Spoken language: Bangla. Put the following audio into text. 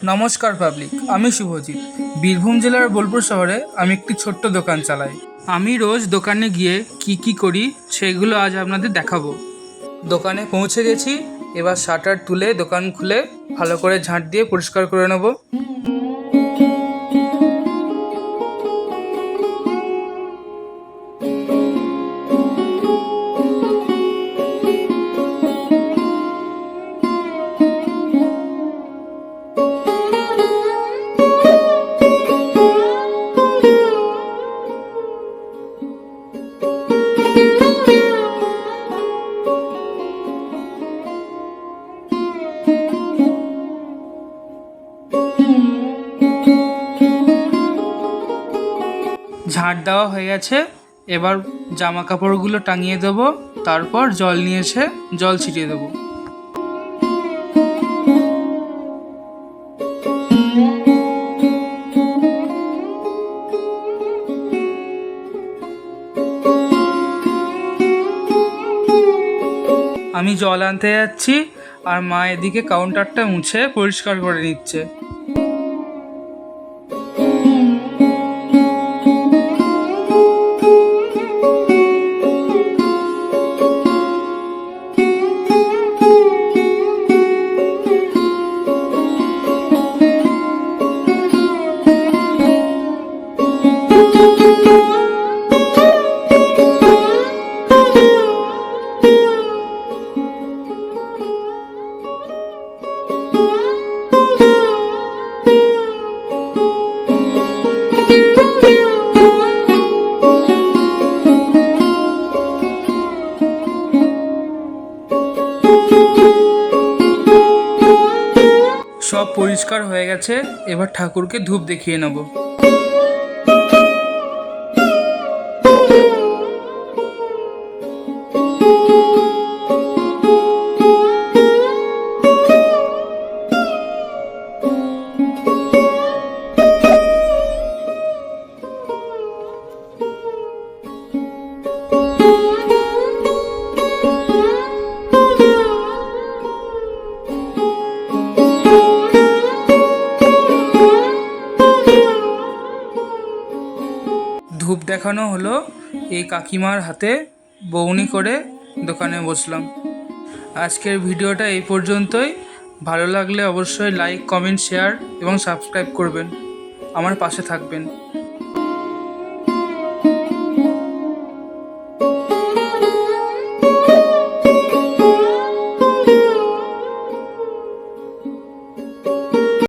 নমস্কার পাবলিক, আমি শুভজিৎ। বীরভূম জেলার বোলপুর শহরে আমি একটি ছোট্ট দোকান চালাই। আমি রোজ দোকানে গিয়ে কি কি করি সেগুলো আজ আপনাদের দেখাবো। দোকানে পৌঁছে গেছি, এবার শাটার তুলে দোকান খুলে ভালো করে ঝাঁট দিয়ে পরিষ্কার করে নেব। ঝাঁট দেওয়া হয়ে গেছে। এবার জামা কাপড়গুলো টাঙিয়ে দেবো, তারপর জল নিয়ে এসে জল ছিটিয়ে দেবো। আমি জল আনতে যাচ্ছি, আর মা এদিকে কাউন্টারটা মুছে পরিষ্কার করে নিচ্ছে। সব পরিষ্কার হয়ে গেছে এবার ঠাকুরকে ধূপ দেখিয়ে নেব। ধূপ দেখানো হলো। এই কাকিমার হাতে বৌনি করে দোকানে বসলাম। আজকের ভিডিওটা এই পর্যন্তই। ভালো লাগলে অবশ্যই লাইক কমেন্ট শেয়ার এবং সাবস্ক্রাইব করবেন। আমার পাশে থাকবেন।